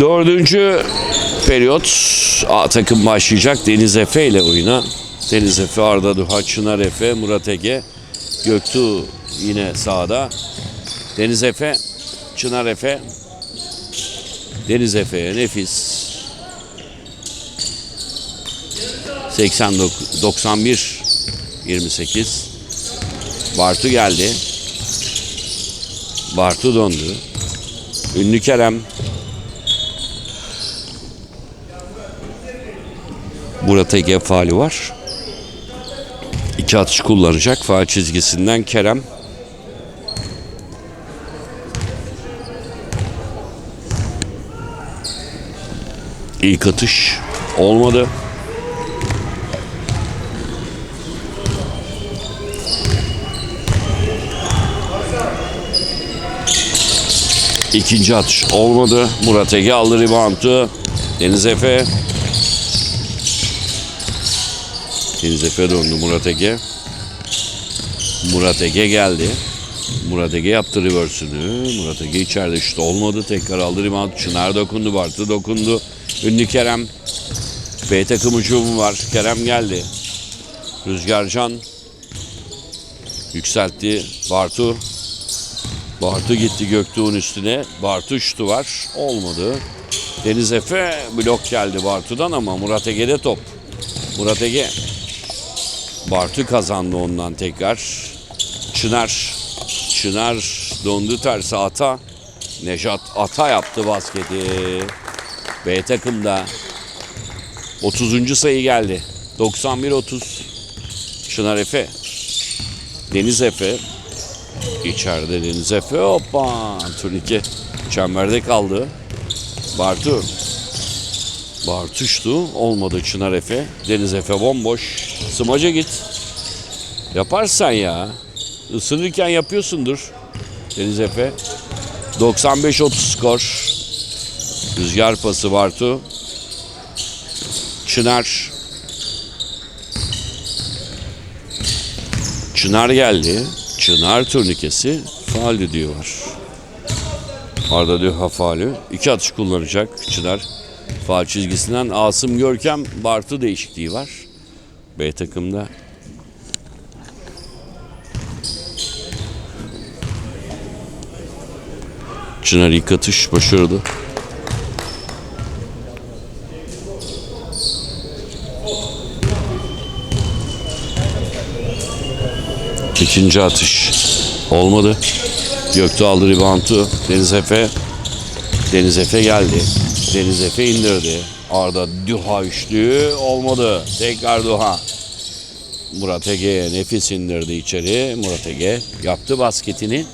Dördüncü periyot A takım başlayacak. Deniz Efe ile oyuna. Deniz Efe, Arda Duha, Çınar Efe, Murat Ege, Göktuğ yine sağda. Deniz Efe, Çınar Efe, Deniz Efe'ye nefis. 89, 91, 28. Bartu geldi. Bartu döndü. Ünlü Kerem. Murat Ege faali var. İki atış kullanacak. Faal çizgisinden Kerem. İlk atış olmadı. İkinci atış olmadı. Murat Ege aldı reboundu. Deniz Efe. Deniz Efe döndü Murat Ege. Murat Ege geldi. Murat Ege yaptı reverse'ünü. Murat Ege içeride şut olmadı. Tekrar aldı rebound. Çınar dokundu. Bartu dokundu. Ünlü Kerem. B takım hücumu var. Kerem geldi. Rüzgarcan. Yükseltti. Bartu. Bartu gitti Göktuğ'un üstüne. Bartu şutu var. Olmadı. Deniz Efe blok geldi Bartu'dan ama Murat Ege'de top. Murat Ege. Bartu kazandı ondan tekrar. Çınar. Çınar döndü tersi ata. Nejat ata yaptı basketi. B takımda 30. sayı geldi. 91-30. Çınar Efe. Deniz Efe. İçeride Deniz Efe. Hoppa. Turnike çemberde kaldı. Bartu. Bartuştu. Olmadı Çınar Efe. Deniz Efe bomboş. Smaca git. Yaparsan ya. Isınırken yapıyorsundur. Deniz Efe. 95-30 skor. Rüzgar pası Bartu. Çınar. Çınar geldi. Çınar turnikesi faal diyor. Arda diyor faali. İki atış kullanacak Çınar. Faal çizgisinden Asım Görkem Bartu değişikliği var. B takımda. Çınar ilk atış başarılı. İkinci atış olmadı. Göktuğ aldı reboundu. Deniz Efe. Deniz Efe geldi. Deniz Efe indirdi. Arda Duha üçlü olmadı. Tekrar Duha. Murat Ege nefis indirdi içeri. Murat Ege yaptı basketini.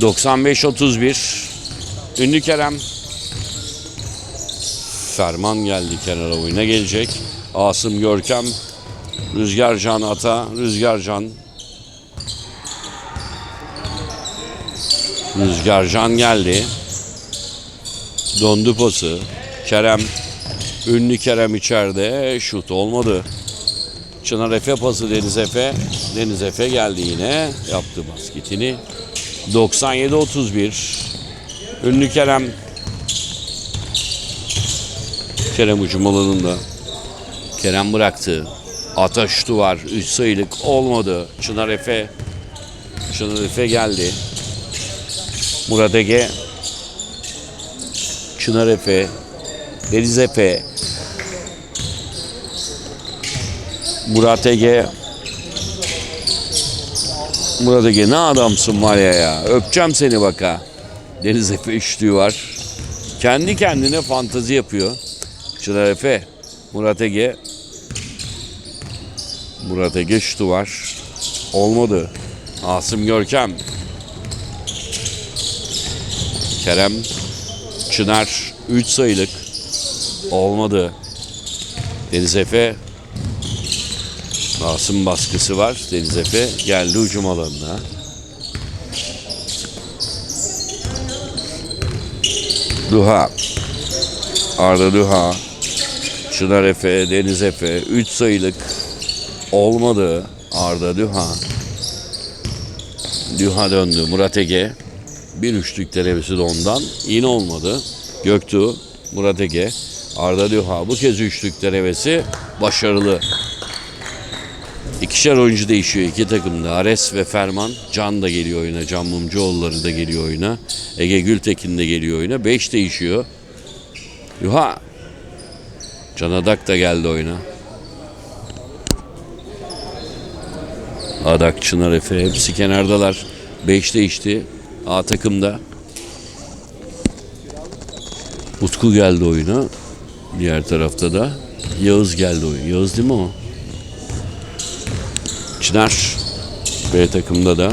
95-31. Ünlü Kerem. Ferman geldi kenara oyuna gelecek. Asım Görkem. Rüzgarcan Ata. Rüzgarcan Rüzgarcan geldi. Dondu pası. Kerem. Ünlü Kerem içeride. Şut olmadı. Çınar Efe pası Deniz Efe. Deniz Efe geldi yine. Yaptı basketini. 97-31. Ünlü Kerem. Kerem ucum alanında. Kerem bıraktı. Ata şutu var. 3 sayılık olmadı. Çınar Efe. Çınar Efe geldi. Murat Ege, Çınar Efe, Deniz Efe, Murat Ege, Murat Ege ne adamsın var ya ya. Öpeceğim seni baka. Deniz Efe üçlüğü var. Kendi kendine fantazi yapıyor. Çınar Efe, Murat Ege, Murat Ege şutu var. Olmadı. Asım Görkem, Kerem Çınar 3 sayılık olmadı. Deniz Efe Asım baskısı var. Deniz Efe geldi hücum alanına. Duha Arda Duha Çınar Efe, Deniz Efe 3 sayılık olmadı. Arda Duha Duha döndü. Murat Ege Bir üçlük denemesi de ondan. Yine olmadı. Göktuğ, Murat Ege, Arda Düha. Bu kez üçlük denemesi başarılı. İkişer oyuncu değişiyor iki takımda. Ares ve Ferman. Can da geliyor oyuna. Can Mumcuoğulları da geliyor oyuna. Ege Gültekin de geliyor oyuna. Beş değişiyor. Yuha. Can Adak da geldi oyuna. Adak, Çınar Efe hepsi kenardalar. Beş değişti. A takımda. Utku geldi oyuna. Diğer tarafta da Yağız geldi oyuna. Yağız değil mi o? Çınar B takımda da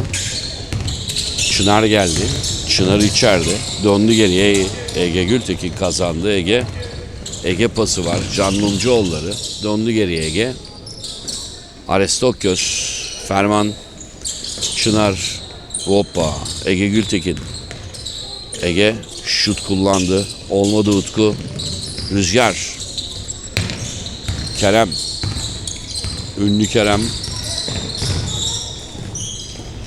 Çınar geldi. Çınar içeride. Döndü geriye. Ege Gültekin kazandı. Ege Ege pası var. Can Mumcuoğulları. Döndü geriye Ege. Aristokyos. Ferman. Çınar. Hoppa. Ege Gültekin. Ege şut kullandı. Olmadı Utku. Rüzgar. Kerem. Ünlü Kerem.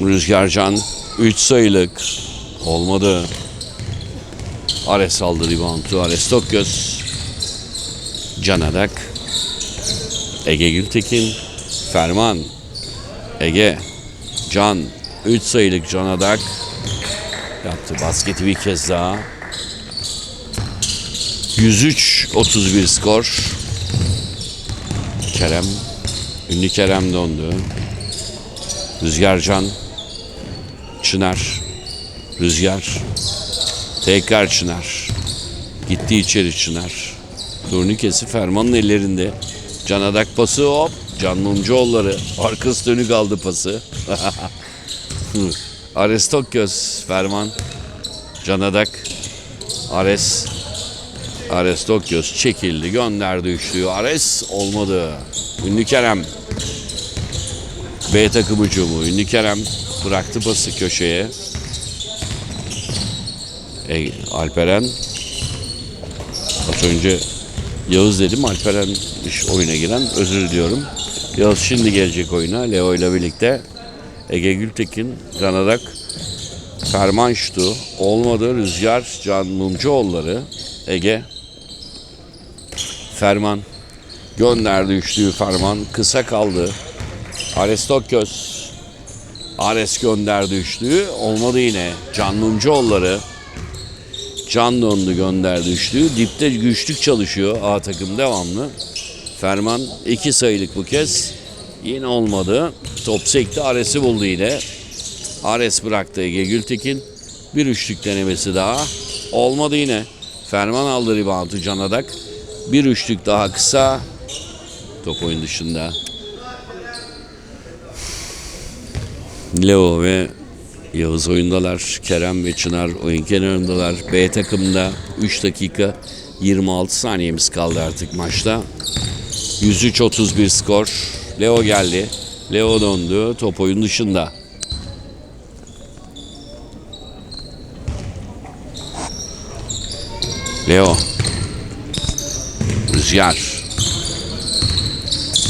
Rüzgarcan 3 sayılık olmadı. Ares aldı reboundu. Ares Tokyos. Can Adak. Ege Gültekin. Ferman. Ege. Can. 3 sayılık Can Adak. Yaptı basketi bir kez daha. 103-31 skor. Kerem. Ünlü Kerem dondu. Rüzgarcan. Çınar. Rüzgar. Tekrar Çınar. Gitti içeri Çınar. Turnikesi Ferman'ın ellerinde. Can Adak pası hop. Can Mumcuoğulları. Arkası dönük aldı pası. Aristokyos Ferman. Can Adak. Ares. Aristokyos çekildi gönderdi üçlüyü. Ares olmadı. Ünlü Kerem. B takım hücumu. Ünlü Kerem bıraktı pası köşeye. E, Alperen az önce Yağız dedim Alperen iş oyuna giren özür diliyorum. Yağız şimdi gelecek oyuna Leo ile birlikte. Ege Gültekin, Canadak, Ferman şutu, olmadı Rüzgar, Can Mumcuoğulları, Ege, Ferman, gönderdi üçlüyü Ferman, kısa kaldı. Aristokyos, Ares gönderdi üçlüyü, olmadı yine. Can Mumcuoğulları, Can döndü gönderdi üçlüyü. Dipte güçlük çalışıyor A takım devamlı. Ferman iki sayılık bu kez. Yine olmadı. Top sekti. Ares'i buldu yine. Ares bıraktı Ege Gültekin. Bir üçlük denemesi daha. Olmadı yine. Ferman aldı reboundu Can Adak. Bir üçlük daha kısa. Top oyun dışında. Leo ve Yağız oyundalar. Kerem ve Çınar oyun kenarındalar. B takımda 3 dakika 26 saniyemiz kaldı artık maçta. 103-31 skor. Leo geldi. Leo döndü. Top oyun dışında. Leo. Rüzgar.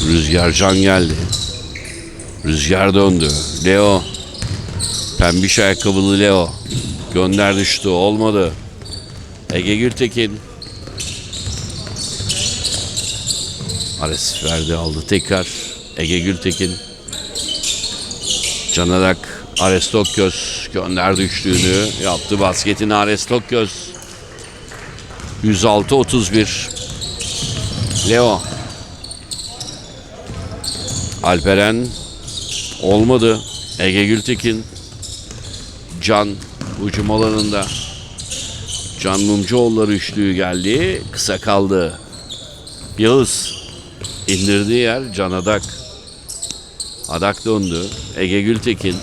Rüzgar can geldi. Rüzgar döndü. Leo. Pembiş ayakkabılı Leo. Gönderdi şutu. Olmadı. Ege Gültekin. Ares verdi aldı tekrar. Ege Gültekin. Canadak. Ares Tokyos gönderdi üçlüğünü. Yaptı basketini Ares Tokyos. 106-31. Leo. Alperen. Olmadı. Ege Gültekin. Can hücum alanında. Can Mumcuoğulları üçlüğü geldi. Kısa kaldı. Yağız indirdiği yer Can Adak. Döndü. Ege Gültekin.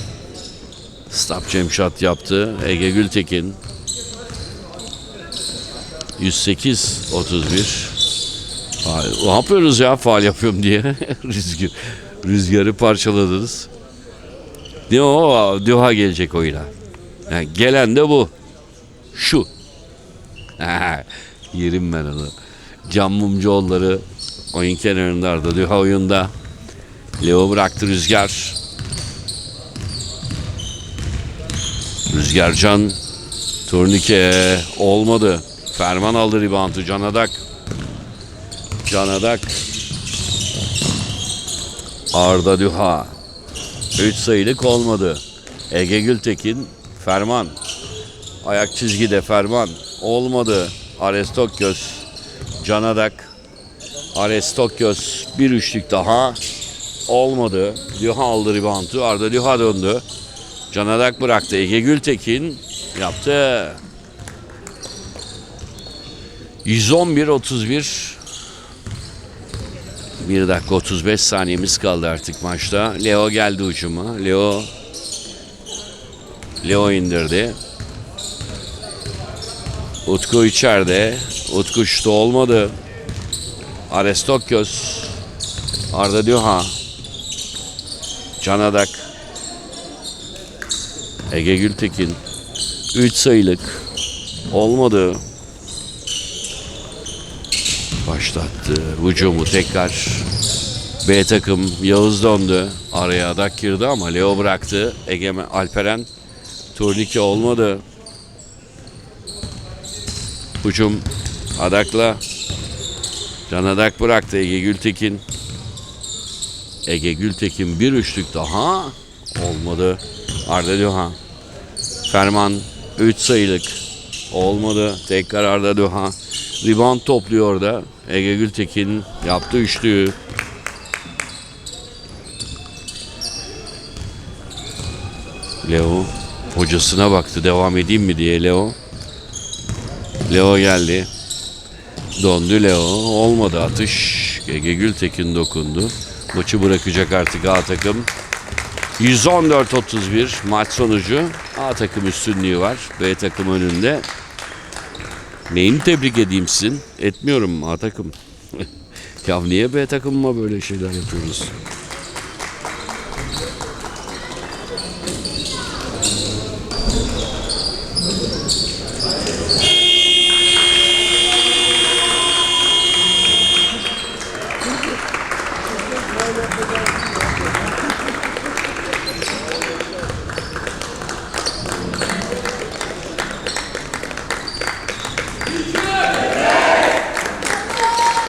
Stop Cemşat yaptı. Ege Gültekin. 108 31. Ay, Ne yapıyoruz ya faal yapıyorum diye. Rüzgar, rüzgarı parçaladınız. Ne o? Duha gelecek oyuna. Yani gelen de bu. Şu. Yerim ben onu. Can Mumcuoğulları oyun kenarında Duha oyunda. Leo bıraktı Rüzgar. Rüzgar Can Turnike olmadı. Ferman aldı reboundu. Canadak. Canadak. Arda Düha. 3 sayılık olmadı. Ege Gültekin. Ferman. Ayak çizgide Ferman. Olmadı. Aristokyos. Canadak. Aristokyos. Bir üçlük daha. Olmadı. Düha aldı reboundu. Arda Düha döndü. Canadak bıraktı. Ege Gültekin yaptı. 111-31 1 dakika 35 saniyemiz kaldı artık maçta. Leo geldi ucuma. Leo Leo indirdi. Utku içeride. Utku şutu olmadı. Aristokyos. Arda Düha. Canadak. Ege Gültekin. 3 sayılık. Olmadı. Başlattı. Hücumu tekrar. B takım Yağız döndü. Araya adak girdi ama Leo bıraktı. Egemen Alperen. Turnike olmadı. Hücum adakla. Can adak bıraktı Ege Gültekin. Ege Gültekin bir üçlük daha. Olmadı. Arda Duha. Ferman 3 sayılık. Olmadı. Tekrar Arda Duha. Rebound topluyor da. Ege Gültekin yaptı üçlüyü. Leo hocasına baktı devam edeyim mi diye Leo. Leo geldi. Döndü Leo. Olmadı atış. Ege Gültekin dokundu. Maçı bırakacak artık A takım. 114-31 maç sonucu. A takım üstünlüğü var. B takım önünde. Neyini tebrik edeyim sizin? Etmiyorum A takım. ya niye B takımıma böyle şeyler yapıyoruz?